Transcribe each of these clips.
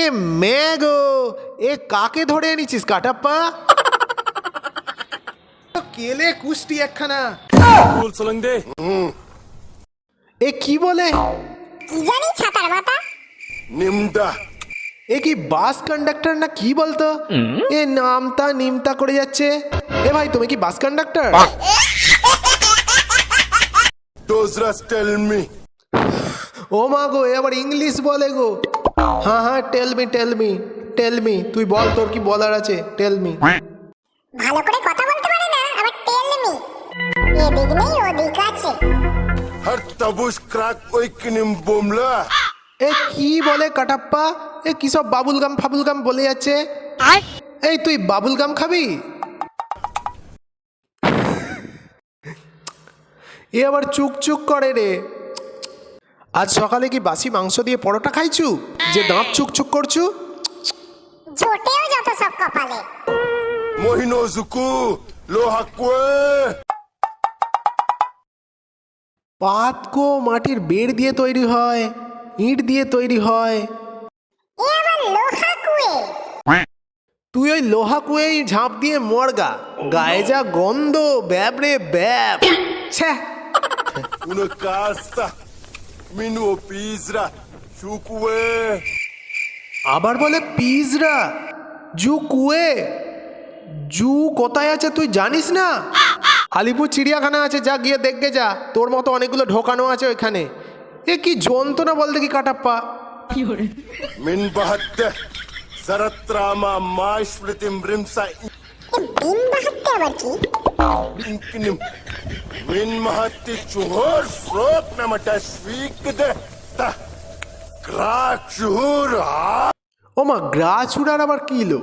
এ ম্যাগো এ কাকে ধরে এনেছিস কাটাপ্পা? কেলে কুষ্টি একখানা? ফুল সলঙ্গে এ কি বলে? জানি ছাতার মাথা? নিমডা এ কি বাস কন্ডাক্টর না কি বলতো? এ নামতা নিমতা করে যাচ্ছে। এ ভাই তুমি কি বাস কন্ডাক্টর tell me. ও মা গো এ আবার ইংলিশ বলে গো। হ্যাঁ হ্যাঁ tell me tell me tell me তুই বল তোর কি বলার আছে? টেল মি ভালো করে কথা বলতে পারে না আবার টেল মি এদিক নেই ওদিক আছে। Her tabush crack oikinim bomla. এ কি বলে কাটাপ্পা? এ কি সব বাবুল গাম ফাবুল গাম বলে যাচ্ছে? এই তুই বাবুল গাম খাবি? এ আবার চুক চুক করে রে। আজ সকালে কি বাসি মাংস দিয়ে পরোটা খাইছু যে দাঁত চুক চুক করছু ঝোটেও যত সব কপালে Mohino zuku. Lohakwe. পাতকো মাটির বেড় দিয়ে তৈরি হয় ইট দিয়ে তৈরি হয় এ আবার লোহা কুয়ে তুই ওই লোহা কুয়েই ঝাঁপ দিয়ে মরগা গায়ে যা গন্ধ ব্যাবরে ব্যাব ছ্যা casta. Minu pizra. Shukwe. আবার বলে পিজরা জু কুয়ে জু কোথায় আছে তুই জানিস না আলিপুর চিড়িয়াখানা আছে যা গিয়ে দেখবে যা তোর মতো অনেকগুলো ঢোকানো আছে ওইখানে এ কি যন্ত্রণা বল দেখি Kattappa Min bahatte. Zaratrama maishvritim rimsa এ বিন বাহাতে আবার কি inkinim. Min mahatti chuhor frok namata shvikde. Ta. Crack chuhur ha. ও মা গ্রাচুরার আবার কি লো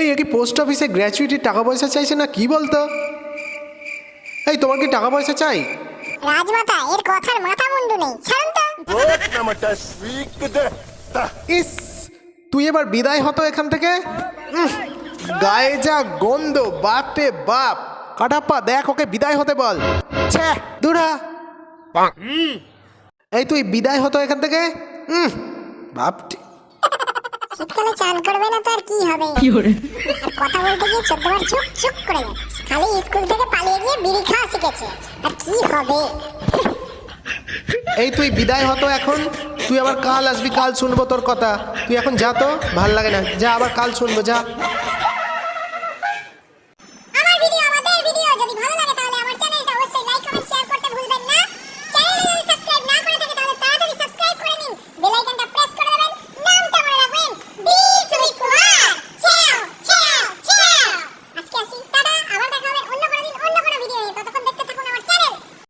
এই এ কি পোস্ট অফিসে গ্র্যাচুইটির টাকা পয়সা চাইছে না কি বলতো এই তোমার কি টাকা পয়সা চাই রাজমাতা এর কথার মাথা মুন্ডু নেই ছাড়ুন তো. ইস তুই এবার বিদায় হতো এখান থেকে গায়ে যা গন্ধ বাপরে বাপ কাটাপ্পা দেখ ওকে বিদায় হতে বল। ছ্যা দুরা। এই তুই বিদায় হতো এখান থেকে? উম, বাপটি। শীতকালে চান করবে না তো আর কি হবে? আর কথা বলতে গিয়ে চোদ্দবার চুপ চুপ করে যাচ্ছে। খালি স্কুল থেকে পালিয়ে গিয়ে বিড়ি খাওয়া শিখেছে। আর কি হবে? এই তুই বিদায় হতো এখন? তুই আবার কাল আসবি কাল শুনব তোর কথা। তুই এখন যা তো ভালো লাগে না। যা আবার কাল শুনব যা।